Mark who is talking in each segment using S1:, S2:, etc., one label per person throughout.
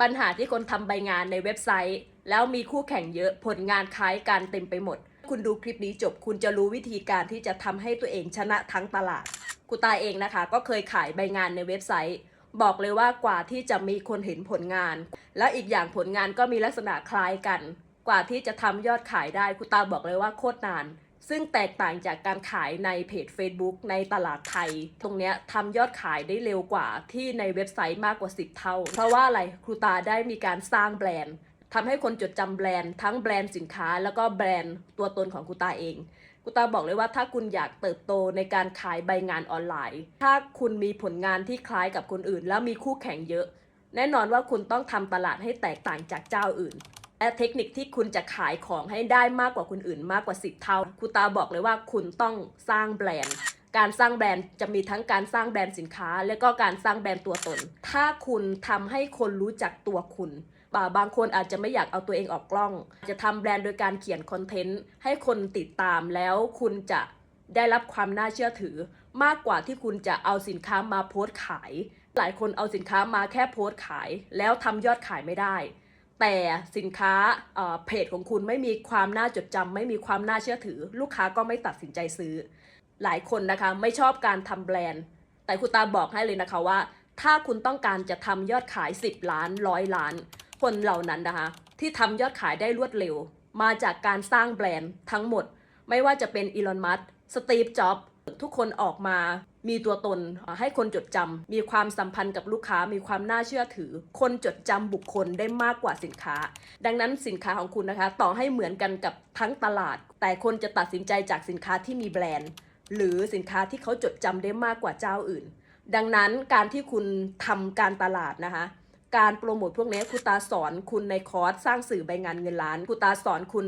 S1: ปัญหาที่คนทำใบงานในเว็บไซต์ แล้วมีคู่แข่งเยอะผลงานคล้ายกันเต็มไปหมด คุณดูคลิปนี้จบ คุณจะรู้วิธีการที่จะทำให้ตัวเองชนะทั้งตลาดกูตาเองนะคะ ก็เคยขายใบงานในเว็บไซต์ บอกเลยว่ากว่าที่จะมีคนเห็นผลงาน และอีกอย่างผลงานก็มีลักษณะคล้ายกัน กว่าที่จะทำยอดขายได้คุณตาบอกเลยว่าโคตรนาน ซึ่งแตกต่างจากการขายในเพจ Facebook ในตลาดไทย ตรงนี้ทำยอดขายได้เร็วกว่าที่ในเว็บไซต์มากกว่า 10 เท่า เพราะว่าอะไรครูตาได้มีการสร้างแบรนด์ทำให้คนจดจำแบรนด์ทั้งแบรนด์สินค้า แล้วก็แบรนด์ตัวตนของครูตาเองครูตาบอกเลยว่าถ้าคุณอยากเติบโตในการขายใบงานออนไลน์ ถ้าคุณมีผลงานที่คล้ายกับคนอื่น แล้วมีคู่แข่งเยอะ แน่นอนว่าคุณต้องทำตลาดให้แตกต่างจากเจ้าอื่น และเทคนิคที่คุณจะขายของให้ได้มากกว่าคนอื่นมากกว่า10เท่าครูตาบอกเลยว่าคุณต้องสร้างแบรนด์การสร้างแบรนด์จะมีทั้งการสร้างแบรนด์สินค้า และก็การสร้างแบรนด์ตัวตน ถ้าคุณทำให้คนรู้จักตัวคุณบาบางคนอาจจะไม่อยากเอาตัวเองออกกล้อง จะทำแบรนด์โดยการเขียนคอนเทนต์ให้คนติดตามแล้วคุณจะได้รับความน่าเชื่อถือ มากกว่าที่คุณจะเอาสินค้ามาโพสต์ขาย หลายคนเอาสินค้ามาแค่โพสต์ขาย แล้วทำยอดขายไม่ได้ แต่สินค้าเพจของคุณไม่มีความน่าจดจำไม่มีความน่าเชื่อถือ ลูกค้าก็ไม่ตัดสินใจซื้อ หลายคนนะคะไม่ชอบการทำแบรนด์ แต่คุณตาบอกให้เลยนะคะว่า ถ้าคุณต้องการจะทำยอดขาย 10 ล้านร้อยล้าน คนเหล่านั้นนะคะ ที่ทำยอดขายได้รวดเร็ว มาจากการสร้างแบรนด์ทั้งหมด ไม่ว่าจะเป็นอีลอนมัสสตีฟจ็อบ ทุกคนออกมา มีตัวตนให้คนจดจำมีความสัมพันธ์กับลูกค้า มีความน่าเชื่อถือ คนจดจำบุคคลได้มากกว่าสินค้า ดังนั้นสินค้าของคุณนะคะ ต่อให้เหมือนกันกับทั้งตลาด แต่คนจะตัดสินใจจากสินค้าที่มีแบรนด์ หรือสินค้าที่เขาจดจำได้มากกว่าเจ้าอื่น ดังนั้นการที่คุณทำการตลาดนะคะ การโปรโมทพวกนี้ครูตาสอนคุณในคอร์สสร้างสื่อใบงานเงินล้านครูตาสอนคุณ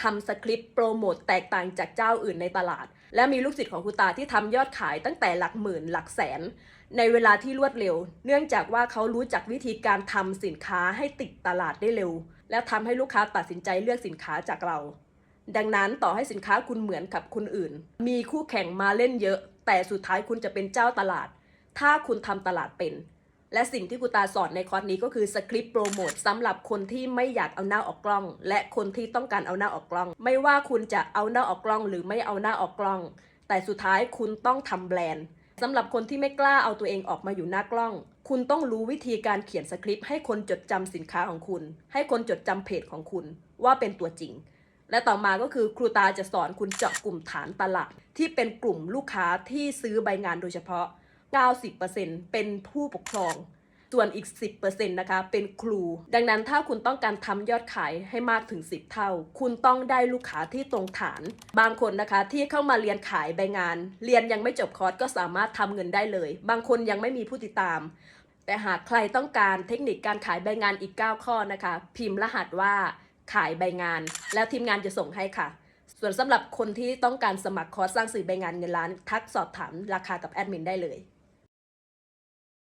S1: ทำสคริปต์โปรโมทแตกต่างจากเจ้าอื่นในตลาด และมีลูกศิษย์ของครูตาที่ทำยอดขายตั้งแต่หลักหมื่นหลักแสน ในเวลาที่รวดเร็ว เนื่องจากว่าเขารู้จักวิธีการทำสินค้าให้ติดตลาดได้เร็ว และทำให้ลูกค้าตัดสินใจเลือกสินค้าจากเรา ดังนั้นต่อให้สินค้าคุณเหมือนกับคนอื่น มีคู่แข่งมาเล่นเยอะ แต่สุดท้ายคุณจะเป็นเจ้าตลาด ถ้าคุณทำตลาดเป็น และสิ่งที่กูตาสอนในคอร์สนี้ก็คือสคริปต์โปรโมทสำหรับคนที่ไม่อยากเอาหน้าออกกล้อง และคนที่ต้องการเอาหน้าออกกล้อง ไม่ว่าคุณจะเอาหน้าออกกล้อง หรือไม่เอาหน้าออกกล้อง แต่สุดท้ายคุณต้องทำแบรนด์สำหรับคนที่ไม่กล้าเอาตัวเองออกมาอยู่หน้ากล้อง คุณต้องรู้วิธีการเขียนสคริปต์ให้คนจดจำสินค้าของคุณ ให้คนจดจำเพจของคุณว่าเป็นตัวจริง และต่อมาก็คือครูตาจะสอนคุณเจาะกลุ่มฐานตลาดที่เป็นกลุ่มลูกค้าที่ซื้อใบงานโดยเฉพาะ 90%เป็นผู้ปกครอง ส่วนอีก 10%นะคะ เป็นครู ดังนั้นถ้าคุณต้องการทำยอดขายให้มากถึง 10 เท่า คุณต้องได้ลูกค้าที่ตรงฐาน บางคนนะคะที่เข้ามาเรียนขายใบงาน เรียนยังไม่จบคอร์สก็สามารถทำเงินได้เลย บางคนยังไม่มีผู้ติดตามแต่หากใครต้องการเทคนิคการขายใบงานอีก 9 ข้อนะคะ พิมพ์รหัสว่าขายใบงาน แล้วทีมงานจะส่งให้ค่ะ ส่วนสำหรับคนที่ต้องการสมัครคอร์สสร้างสื่อใบงานเงินล้าน ทักสอบถามราคากับแอดมินได้เลย